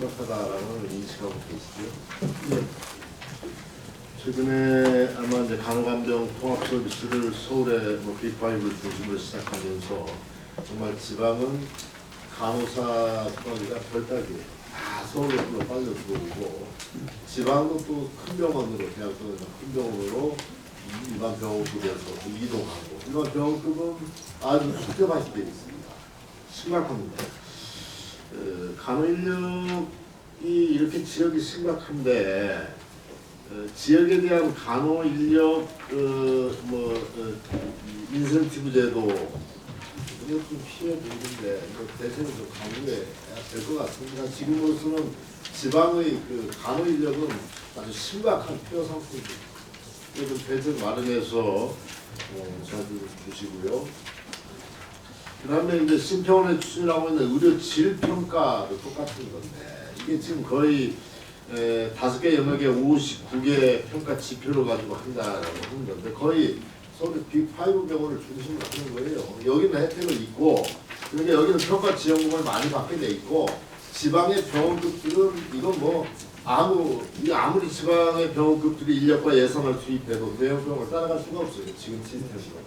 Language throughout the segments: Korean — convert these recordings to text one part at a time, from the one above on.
심각하다라는 인식하고 계시죠? 최근에 아마 이제 간호간병 통합 서비스를 서울에 뭐 빅파이브를 중심으로 시작하면서 정말 지방은 간호사 거리가 별따기예요. 다 서울로 빨려 들어오고 지방은 또큰 병원으로 대학교에서 큰 병원으로 일반 병원급에서 또 이동하고 일반 병원급은 아주 숙대밭이 되어 있습니다. 심각합니다. 어, 간호 인력이 이렇게 지역이 심각한데 어, 지역에 대한 간호 인력 어, 뭐 어, 이 인센티브 제도 이거 좀 피해 보이는데 이거 대세는 좀 강구해야 될 것 같습니다. 지금으로서는 지방의 그 간호 인력은 아주 심각한 피해 상태입니다. 이거 좀 대책 마련해서 어, 저한테 주시고요. 그 다음에 이제 심평원에 추진하고 있는 의료 질 평가도 똑같은 건데 이게 지금 거의 에, 다섯 개 영역에 59개 평가 지표를 가지고 한다라고 하는 건데 거의 서울의 빅5 병원을 중심으로 하는 거예요. 여기는 혜택을 있고 그러니까 여기는 평가 지원금을 많이 받게 돼 있고 지방의 병원급들은 이건 뭐 아무 이 아무리 지방의 병원급들이 인력과 예산을 투입해도 대형 병원을 따라갈 수가 없어요. 지금 시스템으로.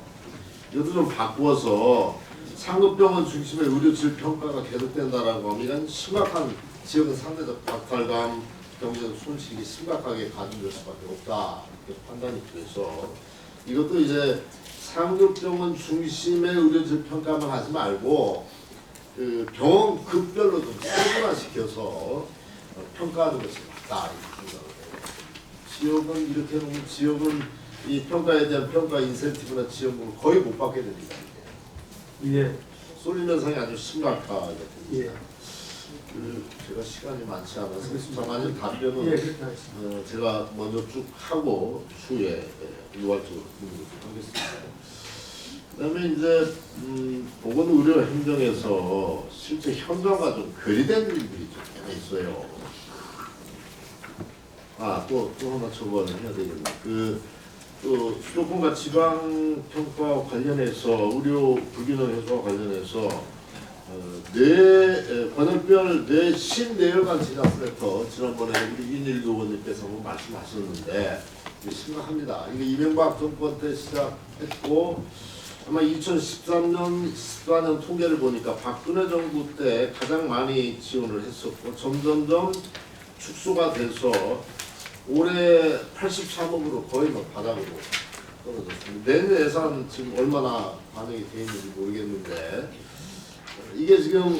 이것도 좀 바꾸어서 상급병원 중심의 의료질 평가가 계속된다라고 하면 심각한 지역은 상대적 박탈감, 경제적 손실이 심각하게 가중될 수밖에 없다 이렇게 판단이 돼서 이것도 이제 상급병원 중심의 의료질 평가만 하지 말고 그 병원 급별로 좀 세분화시켜서 어, 평가하는 것이 맞다 이렇게 생각을 해요. 지역은 이렇게 놓으면 지역은 이 평가에 대한 평가 인센티브나 지원금을 거의 못 받게 됩니다. 예, 쏠림 현상이 아주 심각하게 예, 됩니다. 그 제가 시간이 많지 않아서 잠깐만 답변은 예, 그렇게 하겠습니다. 어, 제가 먼저 쭉 하고 추후에 예, 좀 하겠습니다. 그다음에 이제 음, 보건의료 행정에서 실제 현장과 좀 괴리된 일들이 좀 있어요. 아, 또, 또 하나 처벌을 해야 되겠네. 그, 또, 수도권과 지방 평가 관련해서, 의료 불균형 해소와 관련해서, 어, 뇌, 에, 번역별 뇌 신내혈관 진압센터, 지난번에 우리 윤일교 의원님께서 말씀하셨는데, 심각합니다. 이게 이명박 정권 때 시작했고, 아마 2013년, 14년 통계를 보니까 박근혜 정부 때 가장 많이 지원을 했었고, 점점점 축소가 돼서 올해 83억으로 거의 뭐 바닥으로 떨어졌습니다. 내년 예산 지금 얼마나 반영이 돼 있는지 모르겠는데 이게 지금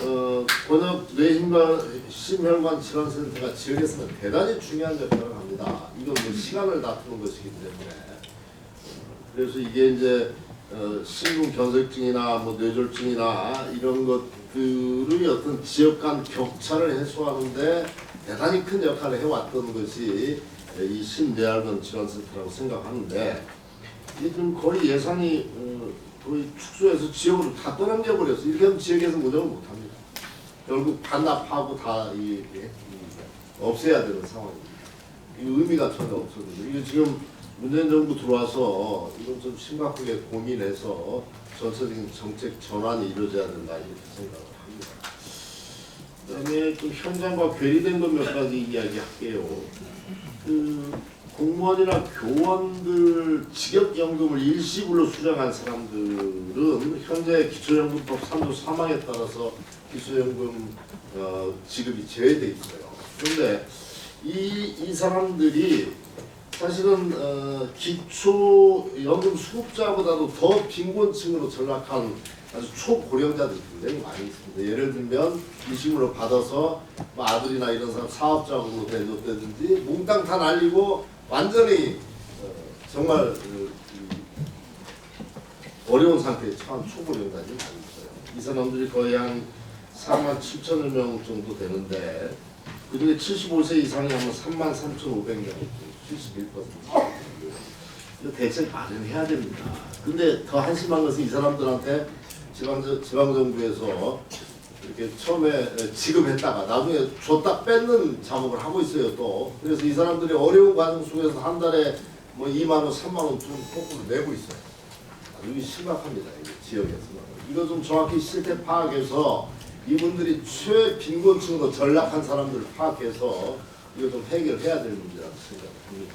어, 번역 뇌심관 심혈관 질환센터가 지역에서는 대단히 중요한 역할을 합니다. 이건 뭐 시간을 다투는 것이기 때문에 어, 그래서 이게 이제 어, 심근 견색증이나 뭐 뇌졸중이나 이런 것들의 어떤 지역 간 격차를 해소하는데 대단히 큰 역할을 해왔던 것이 이 신뇌혈관 질환센터라고 생각하는데 좀 거의 예산이 어, 거의 축소해서 지역으로 다 떠넘겨 버렸어. 이렇게 하면 지역에서 운영을 못합니다. 결국 반납하고 다 이, 이, 이, 없애야 되는 상황입니다. 이 의미가 전혀 없거든요. 이게 지금 문재인 정부 들어와서 이건 좀 심각하게 고민해서 전체적인 정책 전환이 이루어져야 된다 이렇게 생각을 합니다. 그다음에 또 현장과 괴리된 것 몇 가지 이야기할게요. 그 공무원이나 교원들 직역연금을 일시불로 수령한 사람들은 현재 기초연금법 3조 3항에 따라서 기초연금 어, 지급이 제외돼 있어요. 그런데 이, 이 사람들이 사실은 어, 기초연금 수급자보다도 더 빈곤층으로 전락한 아주 초고령자들이 굉장히 많이 있습니다. 예를 들면 이심으로 받아서 뭐 아들이나 이런 사람 사업장으로 대줬다든지 몽땅 다 날리고 완전히 어, 정말 그, 이 어려운 상태에 처한 초고령자들이 많이 있어요. 이 사람들이 거의 한 4만 7천여 명 정도 되는데 그중에 75세 이상이 한 3만 3,500명, 71%. 이거 대책 마련해야 됩니다. 근데 더 한심한 것은 이 사람들한테 지방 지방 정부에서 이렇게 처음에 지급했다가 나중에 줬다 뺏는 작업을 하고 있어요 또. 그래서 이 사람들이 어려운 과정 속에서 한 달에 뭐 2만 원, 3만 원좀 거꾸로 내고 있어요. 아주 심각합니다. 지역에서는. 이거 좀 정확히 실태 파악해서 이분들이 최빈곤층으로 전락한 사람들을 파악해서 이거 좀 해결해야 될 문제라고 생각합니다.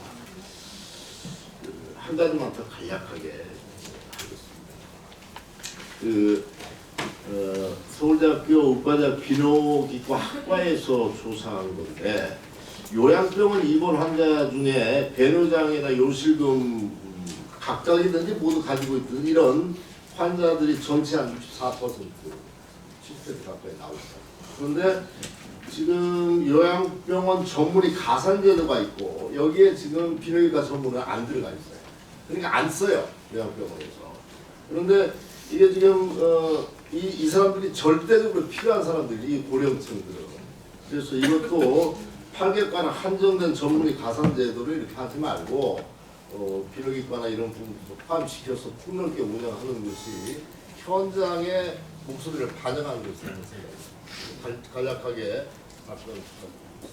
그, 한 가지만 더 간략하게 하겠습니다. 그 어, 서울대학교 의과대학 비뇨기과 학과에서 조사한 건데 요양병원 입원 환자 중에 배뇨장애나 요실금 음, 각각이든지 모두 가지고 있던 이런 환자들이 전체 한 64% 7% 가까이 나오고. 그런데 지금 요양병원 전문의 가산제도가 있고 여기에 지금 비뇨기과 전문은 안 들어가 있어요. 그러니까 안 써요 요양병원에서. 그런데 이게 지금 어, 이, 이 사람들이 절대적으로 필요한 사람들이 이 고령층들은 그래서 이것도 8개과나 한정된 전문의 가산제도를 이렇게 하지 말고 어, 비뇨기과나 이런 부분도 포함시켜서 폭넓게 운영하는 것이 현장의 목소리를 반영하는 것이라는 생각입니다. 간- 간략하게 말씀 부탁드립니다.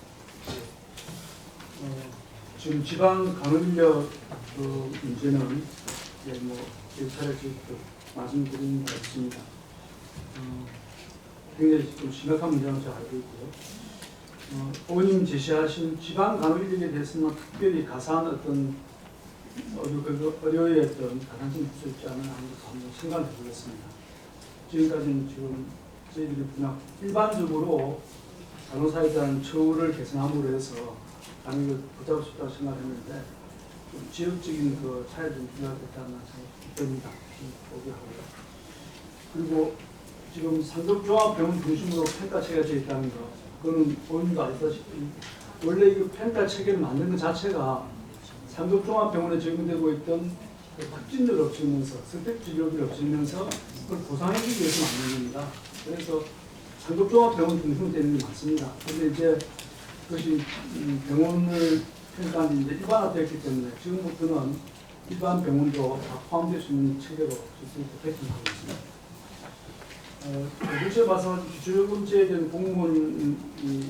어, 지금 지방 간호인력 그 문제는 이제 뭐 일차례 말씀드린 바 있습니다. 어, 굉장히 좀 심각한 문제라고 잘 알고 있고요. 어, 의원님 제시하신 지방 간호인력에 대해서는 특별히 가산 어떤 어려, 그 어려의 어떤 가산성이 있을 지 않은 한번 생각해 보겠습니다. 지금까지는 지금 저희들이 그냥 일반적으로 간호사에 대한 처우를 개선함으로 해서 당연히 붙잡을 수 있다고 생각했는데 좀 지역적인 그 차이도 좀 필요하겠다는 생각이 듭니다. 보고하고요. 그리고 지금 상급종합병원 중심으로 평가 체계가 있다는 거 그거는 본인도 알다시피 원래 이 평가 체계를 만든 것 자체가 상급종합병원에 적용되고 있던 그 확진율을 없애면서 선택진료비를 없애면서 그걸 보상해주기 위해서 만든 겁니다. 그래서 상급종합병원 중심으로 되는 게 맞습니다. 근데 이제 그것이 음, 병원을 평가한 지 이제 일반화되었기 때문에 지금부터는 일반 병원도 다 포함될 수 있는 체계로 지금 개편하고 있습니다. 어, 도시에 봐서 기초요금제에 대한 공무원 이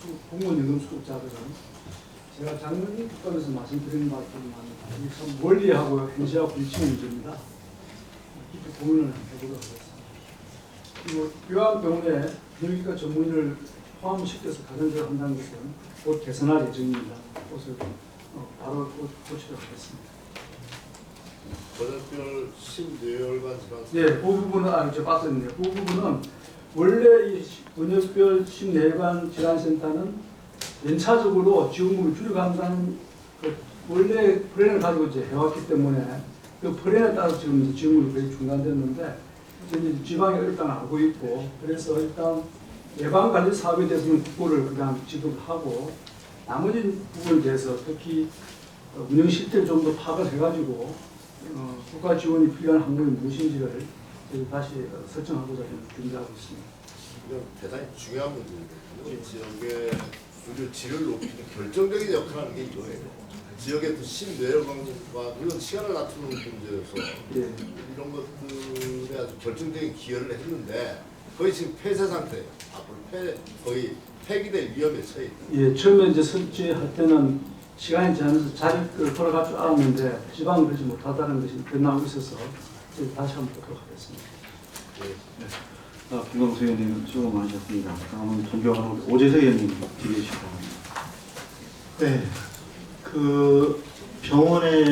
수- 공무원 연금 수급자들은 제가 작년 입법에서 말씀드린 바처럼 이참 원리하고 현실하고 부딪히는 문제입니다. 고민을 해보도록 하겠습니다. 그리고 요양병원에 비뇨기과 전문의를 포함시켜서 가정제를 한다는 것은 곧 개선할 예정입니다. 그것을 어, 바로 곧 고치도록 하겠습니다. 전염별 심뇌혈관 질환 예, 그 부분은 아저 빠졌네요. 그 부분은 원래 이 번역별 심내관 질환센터는 연차적으로 지원금을 줄여간다는 그 원래 플랜을 가지고 이제 해왔기 때문에 그 플랜에 따라 지금 지원금이 거의 중단됐는데 이제 지방에 일단 알고 있고 그래서 일단 예방 관리 사업에 대해서는 국고를 그냥 지급하고 나머지 부분에 대해서 특히 어, 운영 실태를 좀 더 파악을 해가지고 어, 국가 지원이 필요한 항목이 무엇인지를 다시 어, 설정하고자 준비하고 있습니다. 대단히 중요한 이 지역의 의료 질을 높이는 결정적인 역할을 하는 게 이거예요. 지역의 또 심뇌혈관과 이런 시간을 낮추는 문제에서 예. 이런 것들에 아주 결정적인 기여를 했는데 거의 지금 폐쇄 상태, 앞으로 폐 거의 폐기될 위험에 처해 있다. 예, 처음에 이제 설치할 때는 시간이 지나면서 자리를 돌아갈 줄 알았는데 지방을 그러지 못하다는 것이 드러나고 있어서 저희 다시 한번 보도록 하겠습니다. 아, 김광수 의원님 수고 많으셨습니다. 다음은 존경하는 오재석 의원님 바랍니다. 네, 그 병원에